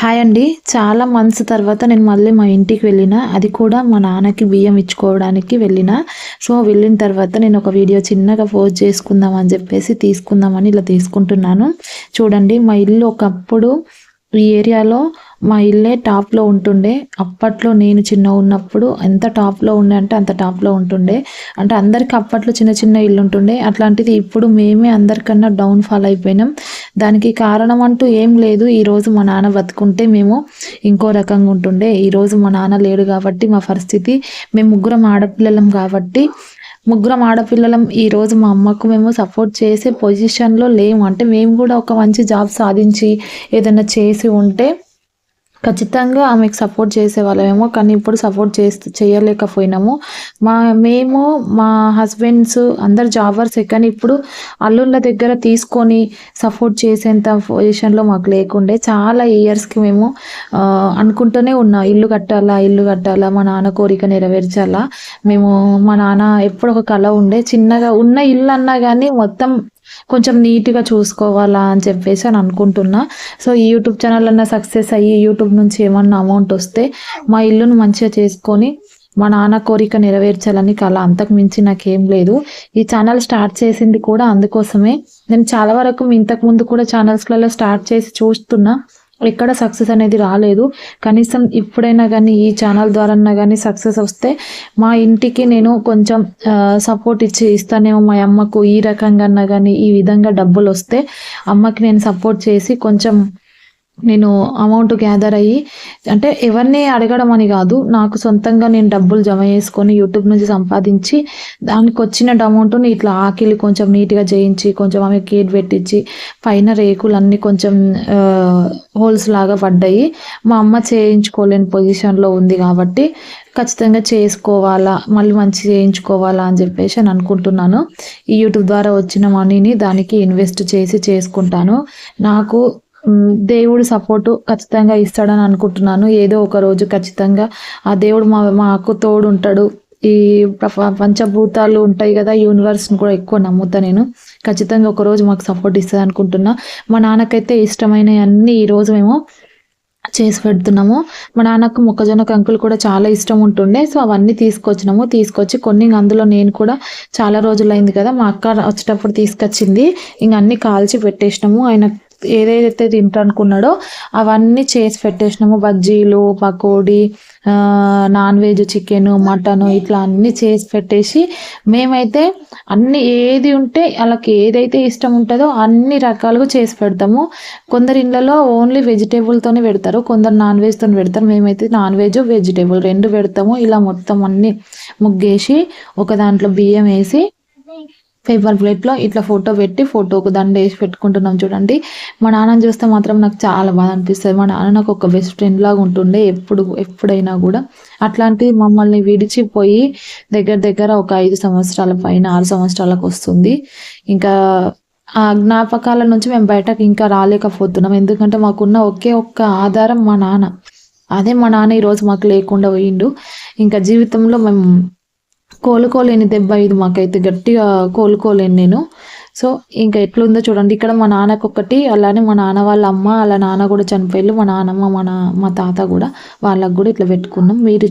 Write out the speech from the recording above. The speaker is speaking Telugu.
హాయ్ అండి. చాలా మంత్స్ తర్వాత నేను మళ్ళీ మా ఇంటికి వెళ్ళిన. అది కూడా మా నాన్నకి బియ్యం ఇచ్చుకోవడానికి వెళ్ళిన. సో వెళ్ళిన తర్వాత నేను ఒక వీడియో చిన్నగా పోస్ట్ చేసుకుందాం అని చెప్పేసి తీసుకుందామని ఇలా తీసుకుంటున్నాను. చూడండి మా ఇల్లు ఒకప్పుడు ఈ ఏరియాలో మా ఇల్లే టాప్లో ఉంటుండే. అప్పట్లో నేను చిన్న ఉన్నప్పుడు ఎంత టాప్లో ఉండే అంటే అంత టాప్లో ఉంటుండే. అంటే అందరికి అప్పట్లో చిన్న చిన్న ఇల్లు ఉంటుండే అట్లాంటిది ఇప్పుడు మేమే అందరికన్నా డౌన్ ఫాల్ అయిపోయినాం. దానికి కారణం అంటూ ఏం లేదు. ఈరోజు మా నాన్న బతుకుంటే మేము ఇంకో రకంగా ఉంటుండే. ఈరోజు మా నాన్న లేడు కాబట్టి మా పరిస్థితి. మేము ముగ్గురం ఆడపిల్లలం కాబట్టి ముగ్గురం ఆడపిల్లలం. ఈరోజు మా అమ్మకు మేము సపోర్ట్ చేసే పొజిషన్లో లేము. అంటే మేము కూడా ఒక మంచి జాబ్ సాధించి ఏదైనా చేసి ఉంటే ఖచ్చితంగా ఆమెకు సపోర్ట్ చేసేవాళ్ళమేమో కానీ ఇప్పుడు సపోర్ట్ చేస్తూ చేయలేకపోయినాము. మా మేము మా హస్బెండ్స్ అందరు జాబర్సే కానీ ఇప్పుడు అల్లుళ్ళ దగ్గర తీసుకొని సపోర్ట్ చేసేంత పొజిషన్లో మాకు లేకుండే చాలా ఇయర్స్కి మేము అనుకుంటూనే ఉన్నాం. ఇల్లు కట్టాలా ఇల్లు కట్టాలా మా నాన్న కోరిక నెరవేర్చాలా. మేము మా నాన్న ఎప్పుడు ఒక కళ ఉండే చిన్నగా ఉన్న ఇల్లు అన్నా కానీ మొత్తం కొంచెం నీట్గా చూసుకోవాలా అని చెప్పేసి అని అనుకుంటున్నా. సో ఈ యూట్యూబ్ ఛానల్ అన్న సక్సెస్ అయ్యి యూట్యూబ్ నుంచి ఏమన్నా అమౌంట్ వస్తే మా ఇల్లును మంచిగా చేసుకొని మా నాన్న కోరిక నెరవేర్చాలని కళ అంతకు మించి నాకేం లేదు. ఈ ఛానల్ స్టార్ట్ చేసింది కూడా అందుకోసమే. నేను చాలా వరకు ఇంతకు ముందు కూడా ఛానల్స్లలో స్టార్ట్ చేసి చూస్తున్నా. ఎక్కడ సక్సెస్ అనేది రాలేదు. కనీసం ఇప్పుడైనా కానీ ఈ ఛానల్ ద్వారా కానీ సక్సెస్ వస్తే మా ఇంటికి నేను కొంచెం సపోర్ట్ ఇచ్చి ఇస్తానేమో మా అమ్మకు. ఈ రకంగా కానీ ఈ విధంగా డబ్బులు వస్తే అమ్మకి నేను సపోర్ట్ చేసి కొంచెం నేను అమౌంట్ గ్యాదర్ అయ్యి అంటే ఎవరిని అడగడం అని కాదు నాకు సొంతంగా నేను డబ్బులు జమ చేసుకొని యూట్యూబ్ నుంచి సంపాదించి దానికి వచ్చిన అమౌంట్ని ఇట్లా ఆకిలి కొంచెం నీట్గా చేయించి కొంచెం ఆమె కేట్ పెట్టించి పైన రేకులన్నీ కొంచెం హోల్స్ లాగా పడ్డాయి. మా అమ్మ చేయించుకోలేని పొజిషన్లో ఉంది కాబట్టి ఖచ్చితంగా చేసుకోవాలా మళ్ళీ మంచి చేయించుకోవాలా అని చెప్పేసి అని అనుకుంటున్నాను. ఈ యూట్యూబ్ ద్వారా వచ్చిన మనీని దానికి ఇన్వెస్ట్ చేసి చేసుకుంటాను. నాకు దేవుడు సపోర్టు ఖచ్చితంగా ఇస్తాడని అనుకుంటున్నాను. ఏదో ఒక రోజు ఖచ్చితంగా ఆ దేవుడు మా మాకు తోడు ఉంటాడు ఈ పంచభూతాలు ఉంటాయి కదా యూనివర్స్ని కూడా ఎక్కువ నమ్ముతా నేను. ఖచ్చితంగా ఒక రోజు మాకు సపోర్ట్ ఇస్తుంది అనుకుంటున్నా. మా నాన్నకైతే ఇష్టమైన అన్ని ఈరోజు మేము చేసి పెడుతున్నాము. మా నాన్నకు మొక్కజొన్న కంకులు కూడా చాలా ఇష్టం ఉంటుండే. సో అవన్నీ తీసుకొచ్చినాము. తీసుకొచ్చి కొన్ని అందులో నేను కూడా చాలా రోజులైంది కదా మా అక్క వచ్చేటప్పుడు తీసుకొచ్చింది. ఇంక అన్ని కాల్చి పెట్టేసినాము. ఆయన ఏదైతే తింటానుకున్నాడో అవన్నీ చేసి పెట్టేసినాము. బజ్జీలు pakodi non veg chicken mutton ఇట్లా అన్నీ చేసి పెట్టేసి మేమైతే అన్ని ఏది ఉంటే వాళ్ళకి ఏదైతే ఇష్టం ఉంటుందో అన్ని రకాలుగా చేసి పెడతాము. కొందరి ఇళ్ళలో ఓన్లీ వెజిటేబుల్తోనే పెడతారు. కొందరు నాన్ వెజ్తో పెడతారు. మేమైతే నాన్ వెజ్ వెజిటేబుల్ రెండు పెడతాము. ఇలా మొత్తం అన్ని ముగ్గేసి ఒక దాంట్లో బియ్యం వేసి పేపర్ ప్లేట్లో ఇట్లా ఫోటో పెట్టి ఫోటోకు దండ వేసి పెట్టుకుంటున్నాం చూడండి. మా నాన్నని చూస్తే మాత్రం నాకు చాలా బాధ అనిపిస్తుంది. మా నాన్న నాకు ఒక బెస్ట్ ఫ్రెండ్ లాగా ఉంటుండే ఎప్పుడు ఎప్పుడైనా కూడా. అట్లాంటి మమ్మల్ని విడిచిపోయి దగ్గర దగ్గర ఒక ఐదు సంవత్సరాల పైన ఆరు సంవత్సరాలకు వస్తుంది. ఇంకా ఆ జ్ఞాపకాల నుంచి మేము బయటకు ఇంకా రాలేకపోతున్నాం. ఎందుకంటే మాకున్న ఒకే ఒక్క ఆధారం మా నాన్న. అదే మా నాన్న ఈరోజు మాకు లేకుండా పోయిండు. ఇంకా జీవితంలో మేము కోలుకోలేని దెబ్బ ఇది మాకైతే గట్టిగా కోలుకోలేను నేను. సో ఇంకా ఎట్లుందో చూడండి. ఇక్కడ మా నాన్నకు ఒకటి అలానే మా నాన్న వాళ్ళ అమ్మ అలా నాన్న కూడా చనిపోయారు. మా నాన్నమ్మ మా నా మా తాత కూడా వాళ్ళకు కూడా ఇట్లా పెట్టుకున్నాం. మీరు